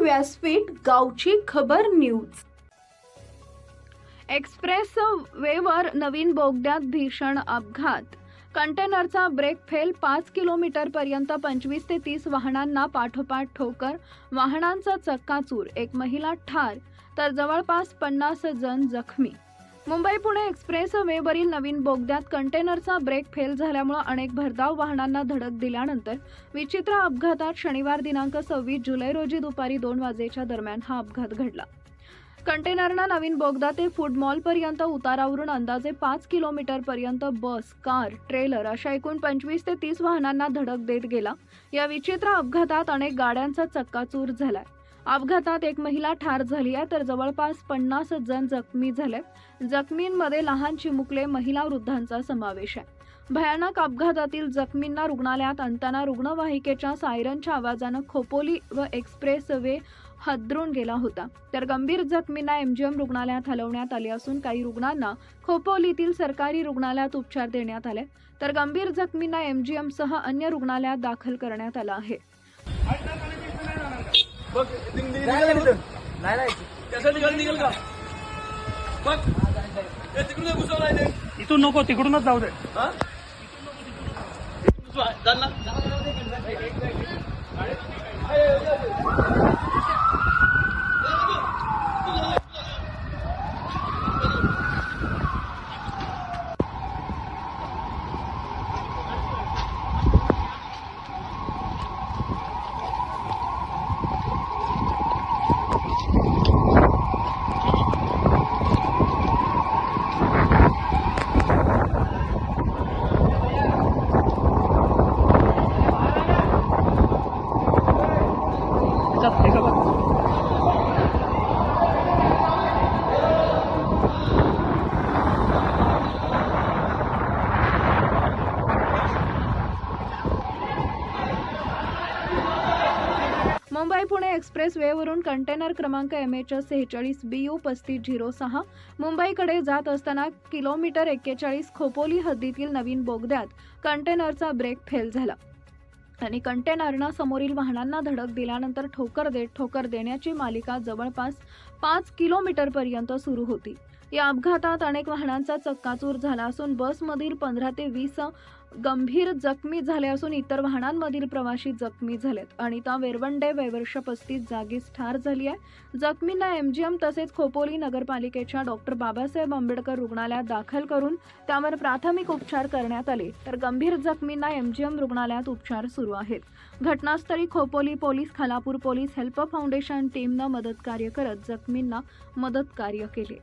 व्यासपीठ गावची खबर न्यूज. एक्सप्रेस वेवर नवीन बोगद्यात भीषण अपघात. कंटेनरचा ब्रेक फेल पाच किलोमीटर पर्यंत पंचवीस ते तीस वाहनांना पाठोपाठ ठोकर वाहनांचा चक्काचूर एक महिला ठार तर जवळपास पन्नास जण जखमी. मुंबई पुणे एक्सप्रेस वेवरील नवीन बोगद्यात कंटेनरचा ब्रेक फेल झाल्यामुळे अनेक भरधाव वाहनांना धडक दिल्यानंतर विचित्र अपघातात शनिवार दिनांक सव्वीस जुलै रोजी दुपारी दोन वाजेच्या दरम्यान हा अपघात घडला. कंटेनरनं नवीन बोगदा ते फूड मॉलपर्यंत उतारावरून अंदाजे पाच किलोमीटरपर्यंत बस कार ट्रेलर अशा एकूण पंचवीस ते तीस वाहनांना धडक देत गेला. या विचित्र अपघातात अनेक गाड्यांचा चक्काचूर झालाय. अपघातात एक महिला ठार झाली आहे तर जवळपास पन्नास जण जखमी झाले. जखमींमध्ये लहान चिमुकले महिला वृद्धांचा समावेश आहे. भयानक अपघातातील जखमींना रुग्णालयात आणताना रुग्णवाहिकेच्या सायरनच्या आवाजानं खोपोली व एक्सप्रेस वे हादरून गेला होता. तर गंभीर जखमींना एमजीएम रुग्णालयात हलवण्यात आले असून काही रुग्णांना खोपोलीतील सरकारी रुग्णालयात उपचार देण्यात आले. तर गंभीर जखमींना एमजीएम सह अन्य रुग्णालयात दाखल करण्यात आलं आहे. बघ. नाही नाही कसं निघाल निघाल का? बघ. ए, तिकडून घुसवला आहे ते. इथून नको तिकडूनच जाऊ दे. हा? घुसवा, चाल हे बघा. मुंबई पुणे एक्सप्रेस वेवरून कंटेनर क्रमांक एम एच एस सेहेचाळीस बी यू पस्तीस झिरो सहा मुंबईकडे जात असताना किलोमीटर एक्केचाळीस खोपोली हद्दीतील नवीन बोगद्यात कंटेनरचा ब्रेक फेल झाला आणि कंटेनरनं समोरील वाहनांना धडक दिल्यानंतर ठोकर देत ठोकर देण्याची मालिका जवळपास पाच किलोमीटरपर्यंत सुरू होती. या अपघातात अनेक वाहनांचा चक्काचूर झाला असून बसमधील पंधरा ते वीस गंभीर जखमी झाले असून इतर वाहनांमधील प्रवाशी जखमी झालेत अनिता वेरवंडे वयवर्ष पस्तीस जागीच ठार झाली आहे. जखमींना एमजीएम तसेच खोपोली नगरपालिकेच्या डॉक्टर बाबासाहेब आंबेडकर रुग्णालयात दाखल करून त्यावर प्राथमिक उपचार करण्यात आले. तर गंभीर जखमींना एमजीएम रुग्णालयात उपचार सुरू आहेत. घटनास्थळी Khopoli police Khalapur police help foundation टीमनं मदत कार्य करत जखमींना मदत कार्य केले.